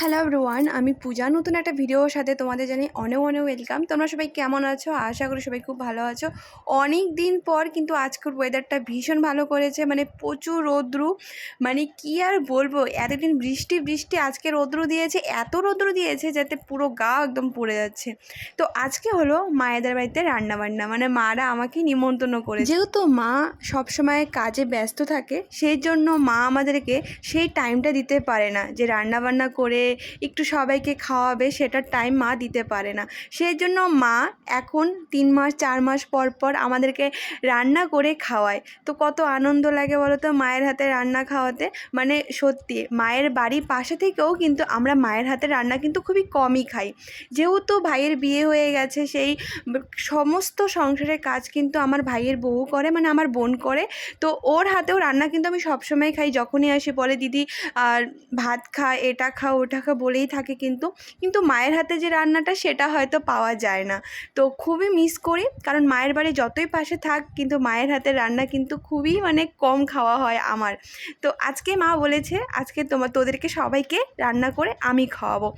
Hello everyone আমি পূজা। নতুন একটা ভিডিওর সাথে তোমাদের জানি অনেক অনেক ওয়েলকাম তোমরা সবাই কেমন আছো? আশা করি সবাই খুব ভালো আছো। অনেক দিন পর কিন্তু আজকের ওয়েদারটা ভীষণ ভালো করেছে। মানে প্রচুর রৌদ্রু। মানে কি আর বলব? এতদিন বৃষ্টি বৃষ্টি আজকে রৌদ্রু দিয়েছে। এত রৌদ্র দিয়েছে যাতে পুরো গা একদম পড়ে যাচ্ছে। তো আজকে হলো মায়েদের বাড়িতে রান্নাবান্না। মানে মারা আমাকে নিমন্ত্রণ করে যেহেতু মা সবসময় কাজে ব্যস্ত থাকে, সেই জন্য মা আমাদেরকে সেই টাইমটা দিতে পারে না যে রান্নাবান্না করে একটু সবাইকে খাওয়াবে, সেটার টাইম মা দিতে পারে না। সেই জন্য মা এখন তিন মাস, চার মাস পর পর আমাদেরকে রান্না করে খাওয়ায়। তো কত আনন্দ লাগে বলো তো মায়ের হাতে রান্না খাওয়াতে? মানে সত্যি, মায়ের বাড়ির পাশে থেকেও কিন্তু আমরা মায়ের হাতে রান্না কিন্তু খুবই কমই খাই। যেহেতু ভাইয়ের বিয়ে হয়ে গেছে, সেই সমস্ত সংসারের কাজ কিন্তু আমার ভাইয়ের বউ করে মানে আমার বোন করে। তো ওর হাতেও রান্না কিন্তু আমি সবসময় খাই। যখনই আসি বলে, দিদি আর ভাত খা, এটা খা, ওটা খা বলেই থাকে কিন্তু কিন্তু মায়ের হাতে যে রান্নাটা সেটা হয়তো পাওয়া যায় না। তো খুবই মিস করি, কারণ মায়ের বাড়ি যতই পাশে থাক, কিন্তু মায়ের হাতের রান্না কিন্তু খুবই মানে কম খাওয়া হয় আমার। তো আজকে মা বলেছে, আজকে তোমার তোদেরকে সবাইকে রান্না করে আমি খাওয়াবো।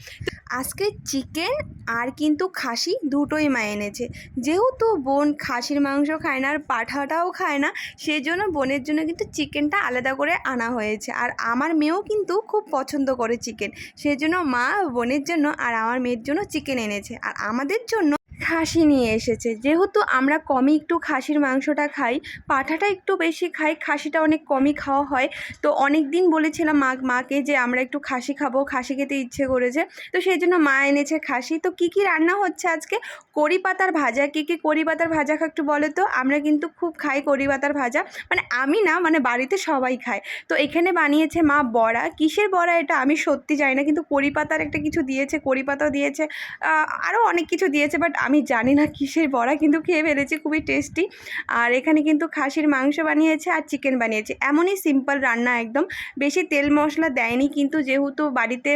আজকে চিকেন আর কিন্তু খাসি দুটোই মা এনেছে। যেহেতু বোন খাসির মাংস খায় না আর পাঠাটাও খায় না সেই জন্য বোনের জন্য কিন্তু চিকেনটা আলাদা করে আনা হয়েছে। আর আমার মেয়েও কিন্তু খুব পছন্দ করে চিকেন সেই জন্য মা বোনের জন্য আর আমার মেয়ের জন্য চিকেন এনেছে। আর আমাদের জন্য খাসি নিয়ে এসেছে। যেহেতু আমরা কমই একটু খাসির মাংসটা খাই, পাঠাটা একটু বেশি খাই, খাসিটা অনেক কমই খাওয়া হয়। তো অনেক দিন বলেছিলাম মা, মাকে যে আমরা একটু খাসি খাব, খাসি খেতে ইচ্ছে করেছে। তো সেই জন্য মা এনেছে খাসি। তো কি কি রান্না হচ্ছে আজকে? কড়ি পাতার ভাজা। কী কী কড়ি পাতার ভাজা খা, একটু বলো তো? আমরা কিন্তু খুব খাই কড়ি পাতার ভাজা। মানে আমি না মানে বাড়িতে সবাই খায়। তো এখানে বানিয়েছে মা বড়া। কিসের বড়া এটা আমি সত্যি জানি না, কিন্তু কড়ি পাতার একটা কিছু দিয়েছে কড়ি পাতাও দিয়েছে। আরও অনেক কিছু দিয়েছে, বাট আমি জানি না কিসের বড়া, কিন্তু খেয়ে ফেলেছি, খুবই টেস্টি আর এখানে কিন্তু খাসির মাংস বানিয়েছে আর চিকেন বানিয়েছে। এমনই সিম্পল রান্না একদম। বেশি তেল মশলা দেয়নি, কিন্তু যেহেতু বাড়িতে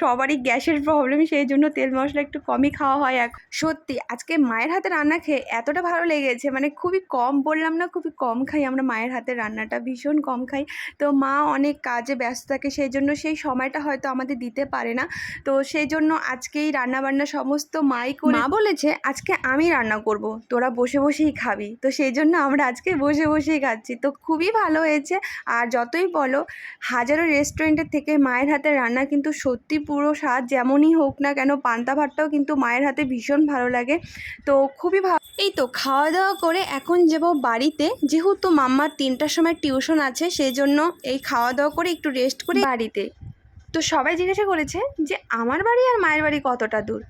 সবারই গ্যাসের প্রবলেম সেই জন্য তেল মশলা একটু কমই খাওয়া হয় এক সত্যি, আজকে মায়ের হাতে রান্না খেয়ে এতটা ভালো লেগেছে মানে খুবই কম বললাম না, খুবই কম খাই আমরা। মায়ের হাতে রান্নাটা ভীষণ কম খাই। তো মা অনেক কাজে ব্যস্ত থাকে, সেই জন্য সেই সময়টা হয়তো আমাদের দিতে পারে না। তো সেই জন্য আজকেই রান্নাবান্না সমস্ত মাই করে মা বলেছে, আজকে আমি রান্না করব, তোরা বসে বসেই খাবি। তো সেই জন্য আমরা আজকে বসে বসেই খাচ্ছি। তো খুবই ভালো হয়েছে। আর যতই বলো, হাজারো রেস্টুরেন্টের থেকে মায়ের হাতের রান্না কিন্তু সত্যি পুরো স্বাদ যেমনই হোক না কেন, পান্তা ভাতটাও কিন্তু মায়ের হাতে ভীষণ ভালো লাগে। তো খুবই ভালো এই তো খাওয়া দাওয়া করে এখন যাব বাড়িতে। যেহেতু মাম্মার তিনটার সময় টিউশন আছে, সেই জন্য এই খাওয়া দাওয়া করে একটু রেস্ট করে বাড়িতে। তো সবাই জিজ্ঞাসা করেছে যে, আমার বাড়ি আর মায়ের বাড়ি কতটা দূর?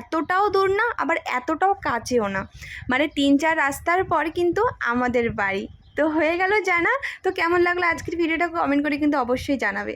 এতটাও দূর না, আবার এতটাও কাছেও না। মানে তিন চার রাস্তার পর কিন্তু আমাদের বাড়ি। তো হয়ে গেল জানা। তো কেমন লাগল আজকের ভিডিওটা কমেন্ট করে কিন্তু অবশ্যই জানাবে।